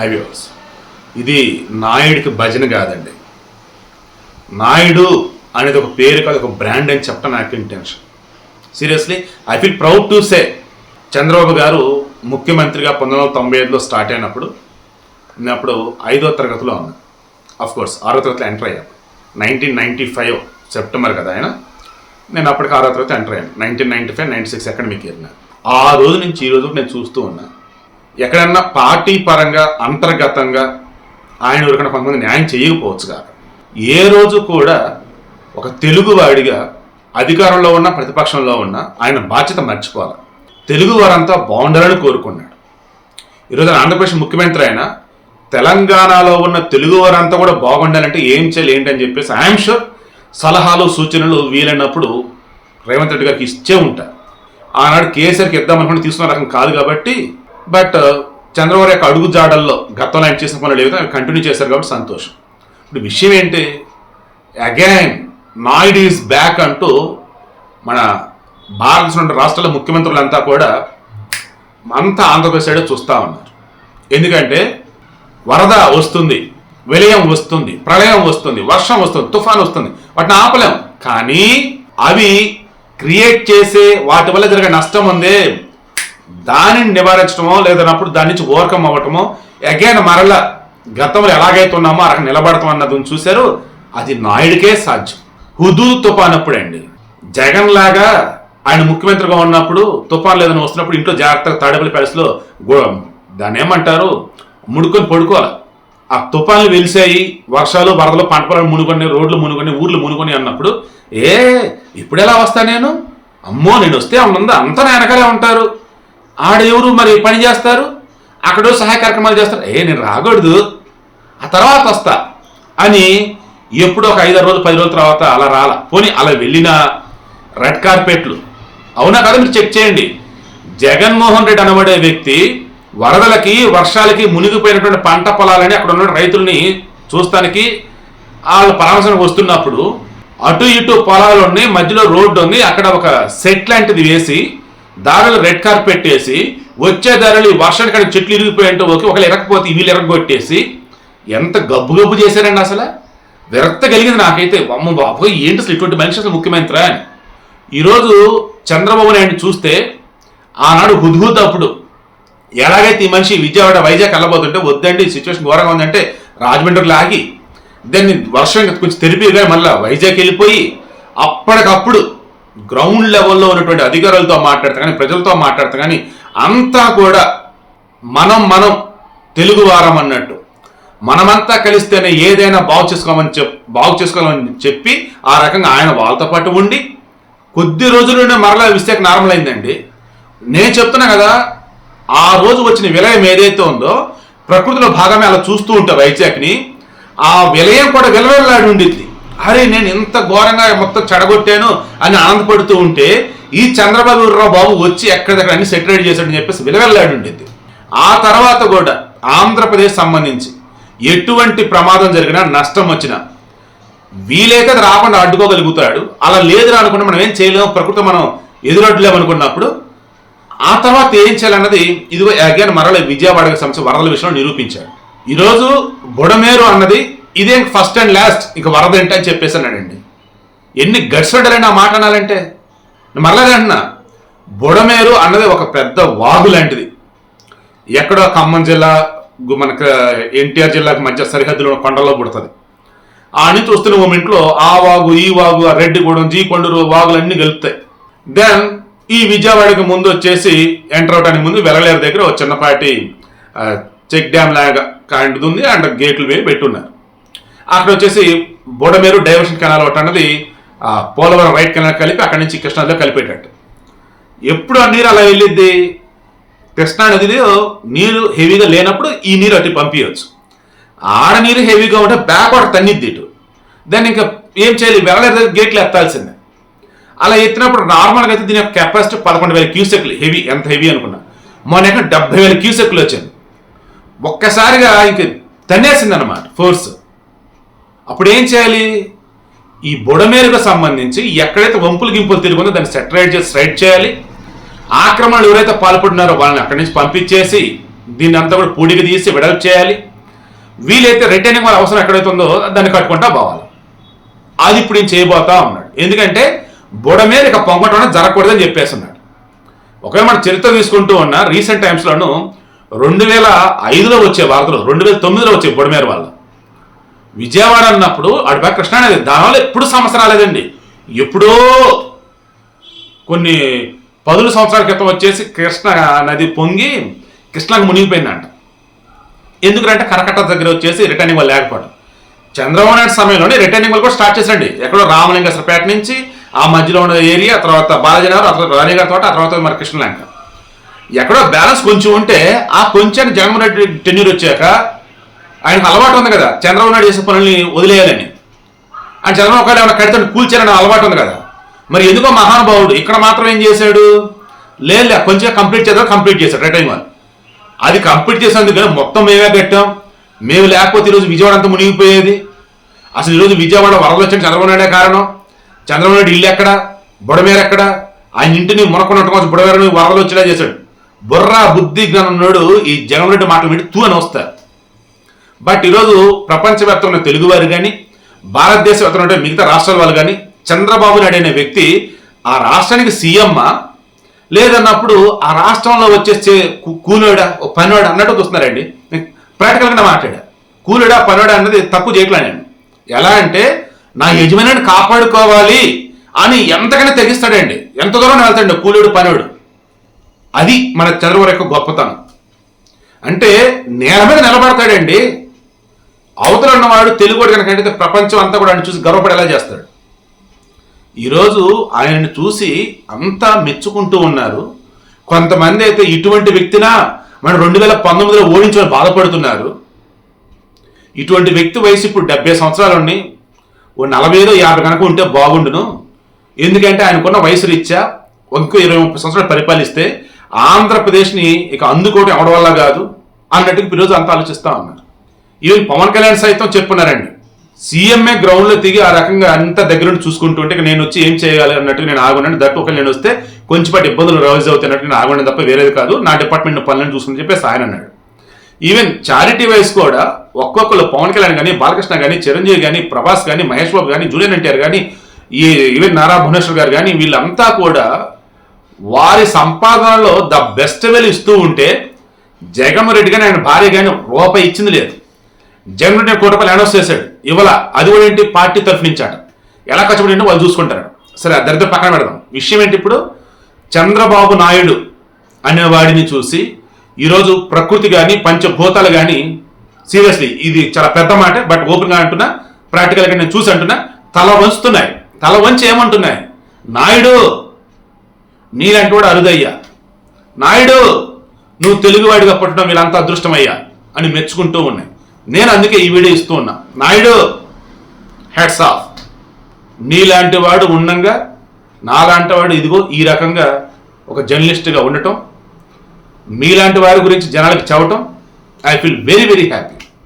Highways ఇది నాయుడికి భజన కాదండి. నాయుడు అనేది ఒక పేరు కాదు ఒక బ్రాండ్ అని చెప్పడం నాకు intention seriously I feel proud to say Chandrababu గారు ముఖ్యమంత్రిగా పంతొమ్మిది వందల తొంభై ఐదులో స్టార్ట్ అయినప్పుడు నేను అప్పుడు ఐదో తరగతిలో ఉన్నాను అఫ్ కోర్స్ ఆరో తరగతిలో ఎంటర్ అయ్యాను నైన్టీన్ నైంటీ ఫైవ్ సెప్టెంబర్ కదా ఆయన. నేను అప్పటికి ఆరో తరగతి ఎంటర్ అయ్యాను. Nineteen ninety five ninety six academic year ఆ రోజు నుంచి ఈ రోజు నేను చూస్తూ ఉన్నాను ఎక్కడన్నా పార్టీ పరంగా అంతర్గతంగా ఆయన ఎవరికైనా కొంతమంది న్యాయం చేయకపోవచ్చు కాక. ఏ రోజు కూడా ఒక తెలుగువాడిగా అధికారంలో ఉన్న ప్రతిపక్షంలో ఉన్న ఆయన బాధ్యత మర్చిపోవాలి. తెలుగు వారంతా బాగుండాలని కోరుకున్నాడు. ఈరోజు ఆంధ్రప్రదేశ్ ముఖ్యమంత్రి అయినా తెలంగాణలో ఉన్న తెలుగు వారంతా కూడా బాగుండాలంటే ఏం చేయాలి ఏంటని చెప్పేసి ఐఎమ్ షూర్ సలహాలు సూచనలు వీలైనప్పుడు రేవంత్ రెడ్డి గారికి ఇచ్చే ఉంటారు. ఆనాడు కేసీఆర్కి ఇద్దామనుకుని తీసుకున్న రకం కాదు కాబట్టి బట్ చంద్రబాబు యొక్క అడుగు జాడల్లో గతంలో ఆయన చేసిన పనులు ఏవైతే అవి కంటిన్యూ చేశారు కాబట్టి సంతోషం. ఇప్పుడు విషయం ఏంటి? అగైన్ నాయుడు ఈజ్ బ్యాక్ అంటూ మన భారతదేశంలో రాష్ట్రాల ముఖ్యమంత్రులంతా కూడా అంతా ఆంధ్రప్రదేశ్ సైడ్ చూస్తూ ఉన్నారు. ఎందుకంటే వరద వస్తుంది విలయం వస్తుంది ప్రళయం వస్తుంది వర్షం వస్తుంది తుఫాన్ వస్తుంది వాటిని ఆపలేం. కానీ అవి క్రియేట్ చేసే వాటి వల్ల జరిగే నష్టం ఉందే. దానిని నివారించడమో లేదన్నప్పుడు దాని నుంచి ఓవర్కమ్ అవ్వటమో అగైన్ మరల గతంలో ఎలాగైతే ఉన్నామో అక్కడ నిలబడతాం అన్నది చూశారు. అది నాయుడికే సాధ్యం. హుదూ తుఫాన్ అప్పుడండి జగన్ లాగా ఆయన ముఖ్యమంత్రిగా ఉన్నప్పుడు తుఫాన్ లేదని వస్తున్నప్పుడు ఇంట్లో జాగ్రత్తగా తాడేపల్లి ప్యాలెస్లో గో- దాన్ని ఏమంటారు? ముడుకొని పడుకోవాలి. ఆ తుఫాన్లు వెలిసాయి వర్షాలు వరదలు పంట పొలాలు మునుకొని రోడ్లు మునుకొని ఊర్లు మునుకొని అన్నప్పుడు ఏ ఇప్పుడు ఎలా వస్తా నేను? అమ్మో నేను వస్తే ఉందా? అంతా నా వెనకాలే ఉంటారు. ఆడ ఎవరు మరి పని చేస్తారు? అక్కడ సహాయ కార్యక్రమాలు చేస్తారు? ఏ నేను రాకూడదు. ఆ తర్వాత వస్తా అని ఎప్పుడో ఒక ఐదారు రోజులు పది రోజుల తర్వాత అలా రాల. పోనీ అలా వెళ్ళిన రెడ్ కార్పెట్లు. అవునా కదా? మీరు చెక్ చేయండి. జగన్మోహన్ రెడ్డి అనబడే వ్యక్తి వరదలకి వర్షాలకి మునిగిపోయినటువంటి పంట పొలాలని అక్కడ ఉన్న రైతుల్ని చూస్తానికి వాళ్ళు పరామర్శనకు వస్తున్నప్పుడు అటు ఇటు పొలాలు ఉన్నాయి మధ్యలో రోడ్డు ఉంది అక్కడ ఒక సెట్ లాంటిది వేసి దారిలో రెడ్ కార్పెట్ వేసి వచ్చే దారిలో ఈ వర్షానికి అక్కడ చెట్లు ఇరిగిపోయింటే ఓకే ఒకళ్ళు ఎరగకపోతే వీళ్ళు ఎరగొట్టేసి ఎంత గబ్బు గబ్బు చేశారండి అసలు? విరక్త కలిగింది నాకైతే. అమ్మ బాబోయ్ ఏంటి అసలు ఇటువంటి మనిషి అసలు ముఖ్యమంత్రి అని. ఈరోజు చంద్రబాబు నాయుడు చూస్తే ఆనాడు హుద్హుద్ అప్పుడు ఎలాగైతే ఈ మనిషి విజయవాడ వైజాగ్ వెళ్ళబోతుంటే వద్దండి సిచ్యువేషన్ ఘోరంగా ఉందంటే రాజమండ్రి లాగి దాన్ని వర్షం కొంచెం తెరిపిగా మళ్ళీ వైజాగ్ వెళ్ళిపోయి అప్పటికప్పుడు గ్రౌండ్ లెవెల్లో ఉన్నటువంటి అధికారులతో మాట్లాడతా కానీ ప్రజలతో మాట్లాడతా కానీ అంతా కూడా మనం మనం తెలుగువారం అన్నట్టు. మనమంతా కలిస్తేనే ఏదైనా బాగు చేసుకోమని చెప్ బాగు చేసుకోవాలని చెప్పి ఆ రకంగా ఆయన వాళ్ళతో పాటు ఉండి కొద్ది రోజుల్లోనే మరలా విశాఖ నార్మల్ అయిందండి నేను చెప్తున్నా కదా ఆ రోజు వచ్చిన విలయం ఏదైతే ఉందో ప్రకృతిలో భాగమే అలా చూస్తూ ఉంటా వైజాగ్ని ఆ విలయం కూడా విలవిల్లాడి ఉండిద్ది. అరే నేను ఇంత ఘోరంగా మొత్తం చెడగొట్టాను అని ఆనందపడుతూ ఉంటే ఈ చంద్రబాబు రావు బాబు వచ్చి ఎక్కడెక్కడ అన్ని సెటిలైట్ చేశాడని చెప్పేసి విలవెల్లాడు ఉండిద్ది. ఆ తర్వాత కూడా ఆంధ్రప్రదేశ్ సంబంధించి ఎటువంటి ప్రమాదం జరిగినా నష్టం వచ్చినా వీలైతే అది రాకుండా అడ్డుకోగలుగుతాడు. అలా లేదు అనుకుంటే మనం ఏం చేయలేము ప్రకృతి మనం ఎదురడ్లేమనుకున్నప్పుడు ఆ తర్వాత ఏం చేయాలన్నది ఇదిగో అగైన్ మరల విజయవాడ సంస్థ వరదల విషయంలో నిరూపించాడు. ఈరోజు బుడమేరు అన్నది ఇదే ఫస్ట్ అండ్ లాస్ట్ ఇక వరద ఏంటి అని చెప్పేసి అన్నాడండి. ఎన్ని గడిసడలైనా ఆ మాట అనాలంటే? నేను మరలా అంటున్నా. బుడమేరు అన్నది ఒక పెద్ద వాగు లాంటిది. ఎక్కడో ఖమ్మం జిల్లా మనకు ఎన్టీఆర్ జిల్లాకు మధ్య సరిహద్దులో కొండలో పుడుతుంది. ఆ చూస్తున్న వస్తున్న మూమెంట్లో ఆ వాగు ఈ వాగు ఆ రెడ్డిగూడెం జీ కొండూరు వాగులన్నీ గెలుపుతాయి. దెన్ ఈ విజయవాడకి ముందు వచ్చేసి ఎంటర్ అవడానికి ముందు వెలలేరు దగ్గర ఒక చిన్నపాటి చెక్ డ్యామ్ లాగా కాంటిది ఉంది అండ్ గేట్లు వేయి పెట్టున్నారు. అక్కడ వచ్చేసి బోడమేరు డైవర్షన్ కెనాల్ ఒకటి అన్నది పోలవరం రైట్ కెనాల్ కలిపి అక్కడి నుంచి కృష్ణాలో కలిపేటట్టు. ఎప్పుడు ఆ నీరు అలా వెళ్ళిద్ది? కృష్ణా నదిలో నీరు హెవీగా లేనప్పుడు ఈ నీరు అటు పంపించవచ్చు ఆడ నీరు హెవీగా ఉంటే బ్యాక్ వాటర్ తన్నిద్ది ఇటు. దాన్ని ఇంకా ఏం చేయాలి? వెళ్ళలేదు గేట్లు ఎత్తాల్సిందే. అలా ఎత్తినప్పుడు నార్మల్గా అయితే దీని యొక్క కెపాసిటీ పదకొండు వేల క్యూసెక్లు హెవీ ఎంత హెవీ అనుకున్నా. మొన్న డెబ్బై వేల క్యూసెక్లు వచ్చింది. ఒక్కసారిగా ఇంక తన్నేసింది అనమాట ఫోర్స్. అప్పుడు ఏం చేయాలి? ఈ బుడమేరుకు సంబంధించి ఎక్కడైతే వంపులు గింపులు తిరుగుందో దాన్ని సెటరైట్ చేసి స్ట్రైట్ చేయాలి. ఆక్రమణలు ఎవరైతే పాల్పడినారో వాళ్ళని అక్కడి నుంచి పంపించేసి దీన్ని అంతా కూడా పూడికి తీసి వెడల్పు చేయాలి. వీలైతే రిటైనింగ్ వాళ్ళ అవసరం ఎక్కడైతే ఉందో దాన్ని కట్టుకుంటా పోవాలి. అది ఇప్పుడు నేను చేయబోతా ఉన్నాడు. ఎందుకంటే బుడ మీద ఇక పొంగటం అనేది జరగకూడదని చెప్పేస్తున్నాడు ఒకవేళ మన చరిత్ర తీసుకుంటూ ఉన్న రీసెంట్ టైమ్స్లోను రెండు వేల ఐదులో వచ్చే వార్తలు రెండు వేల తొమ్మిదిలో వచ్చే బుడమేర వాళ్ళు విజయవాడ అన్నప్పుడు అడిపా కృష్ణ నది దానివల్ల ఎప్పుడు సమస్య రాలేదండి. ఎప్పుడో కొన్ని పదుల సంవత్సరాల క్రితం వచ్చేసి కృష్ణ నది పొంగి కృష్ణకు మునిగిపోయిందంట. ఎందుకంటే కరకట్ట దగ్గర వచ్చేసి రిటర్నింగ్ వాళ్ళు లేకపోవడం చంద్రబాబు నాయుడు సమయంలోనే రిటర్నింగ్ వాళ్ళు కూడా స్టార్ట్ చేసండి ఎక్కడో రామలింగేశ్వరపేట నుంచి ఆ మధ్యలో ఉన్న ఏరియా తర్వాత బాలాజీనగర్ ఆ తర్వాత రాణి గారి తోట ఆ తర్వాత మరి కృష్ణలంక. ఎక్కడో బ్యాలెన్స్ కొంచెం ఉంటే ఆ కొంచెం జగన్మోహన్ రెడ్డి టెన్యూర్ వచ్చాక ఆయనకు అలవాటు ఉంది కదా. చంద్రబాబు నాయుడు చేసే పనుల్ని వదిలేయాలని. ఆయన చంద్రబాబు నాయుడు ఏమైనా కడితే కూల్చారని అలవాటు ఉంది కదా. మరి ఎందుకో మహానుభావుడు ఇక్కడ మాత్రం ఏం చేశాడు? లేదు కొంచెం కంప్లీట్ చేద్దాం కంప్లీట్ చేశాడు. రిటర్న్ వాళ్ళు అది కంప్లీట్ చేసినందుకు మొత్తం మేమే కట్టాం మేము లేకపోతే ఈరోజు విజయవాడ అంతా మునిగిపోయేది. అసలు ఈరోజు విజయవాడ వరదలు వచ్చిన చంద్రబాబు నాయుడే కారణం. చంద్రబాబు నాయుడు ఇల్లు ఎక్కడ? బుడమేర ఎక్కడ? ఆయన ఇంటిని మునకున్నట్టు కొంచెం బుడమేరని వరదలు వచ్చేలా చేశాడు. బుర్ర బుద్ధి జ్ఞానం నాడు ఈ జగన్ రెడ్డి మాటలు వింటే తూ అని వస్తారు బట్ ఈరోజు ప్రపంచవ్యాప్తంగా తెలుగువారు కానీ భారతదేశవ్యాప్తంగా ఉంటే మిగతా రాష్ట్రాల వాళ్ళు కానీ చంద్రబాబు నాయుడు అనే వ్యక్తి ఆ రాష్ట్రానికి సీఎమ్మా లేదన్నప్పుడు ఆ రాష్ట్రంలో వచ్చేసే కూలోడా ఓ అన్నట్టు చూస్తున్నారండి. ప్రాక్టికల్గా మాట్లాడా. కూలోడా పనివాడా అన్నది తప్పు చేయట్లే ఎలా అంటే నా యజమానిని కాపాడుకోవాలి అని ఎంతకైనా తెగిస్తాడండి. ఎంత దూరం వెళ్తాడు కూలోడు పనివాడు? అది మన చంద్రబాబు యొక్క గొప్పతనం. అంటే నేల మీద నిలబడతాడండి. అవతల ఉన్నవాడు తెలుగుడు కనుక అయితే ప్రపంచం అంతా కూడా ఆయన చూసి గర్వపడేలా చేస్తాడు? ఈరోజు ఆయనను చూసి అంతా మెచ్చుకుంటూ ఉన్నారు. కొంతమంది అయితే ఇటువంటి వ్యక్తినా మనం రెండు వేల పంతొమ్మిదిలో ఓడించమని బాధపడుతున్నారు. ఇటువంటి వ్యక్తి వయసు ఇప్పుడు డెబ్బై సంవత్సరాలు ఉన్నాయి ఓ నలభై ఐదో యాభై కనుక ఉంటే బాగుండును. ఎందుకంటే ఆయనకున్న వయసు రీత్యా ఇంకో ఇరవై ముప్పై సంవత్సరాలు పరిపాలిస్తే ఆంధ్రప్రదేశ్ని ఇక అందుకోవడం ఎవరి వల్ల కాదు అన్నట్టుగా ఈరోజు అంతా ఆలోచిస్తా ఉన్నారు. ఈవెన్ పవన్ కళ్యాణ్ సైతం చెప్పున్నారండి. సీఎంఏ గ్రౌండ్లో దిగి ఆ రకంగా అంత దగ్గర చూసుకుంటూ చూసుకుంటుంటే నేను వచ్చి ఏం చేయాలి అన్నట్టు నేను ఆగున్నాను దట్ ఒకవేళ నేను వస్తే కొంచెంపాటి ఇబ్బందులు రైజ్ అవుతున్నట్టు నేను ఆగున్నాను తప్ప వేరేది కాదు. నా డిపార్ట్మెంట్ పనులను చూసుకుని చెప్పేసి ఆయన అన్నాడు. ఈవెన్ చారిటీ వైస్ కూడా ఒక్కొక్కరు పవన్ కళ్యాణ్ కానీ బాలకృష్ణ కానీ చిరంజీవి కానీ ప్రభాస్ కానీ మహేష్ బాబు కానీ జూనియర్ ఎన్టీఆర్ కానీ ఈ ఈవెన్ నారా భువనేశ్వర్ గారు కానీ వీళ్ళంతా కూడా వారి సంపాదనలో ద బెస్ట్ వెల్ ఇస్తూ ఉంటే జగన్మోహన్ రెడ్డి కానీ ఆయన భార్య కానీ రూపాయి ఇచ్చింది లేదు. జగన్ రెడ్డి అనౌన్స్ చేశాడు. ఇవాళ అది కూడా ఏంటి పార్టీ తరఫు నుంచి అట. ఎలా కష్టపడి వాళ్ళు చూసుకుంటారు సరే ఆ దరిద్ర పక్కన పెడదాం. విషయం ఏంటి ఇప్పుడు? చంద్రబాబు నాయుడు అనే వాడిని చూసి ఈరోజు ప్రకృతి కానీ పంచభూతాలు కానీ సీరియస్లీ ఇది చాలా పెద్ద మాట బట్ ఓపెన్గా అంటున్నా ప్రాక్టికల్గా నేను చూసి అంటున్నా తల వంచుతున్నాయి. తల వంచి ఏమంటున్నాయి? నాయుడు నీలాంటి వాడు అరుదయ్యా. నాయుడు నువ్వు తెలుగువాడిగా పుట్టడం వీళ్ళంతా అదృష్టమయ్యా అని మెచ్చుకుంటూ ఉన్నాయి. నేను అందుకే ఈ వీడియో ఇస్తూ ఉన్నా. నాయుడు హెడ్స్ ఆఫ్ నీలాంటి వాడు ఉండంగా నాలాంటి వాడు ఇదిగో ఈ రకంగా ఒక జర్నలిస్ట్గా ఉండటం మీలాంటి వారి గురించి జనాలకు చెప్పటం I feel very very happy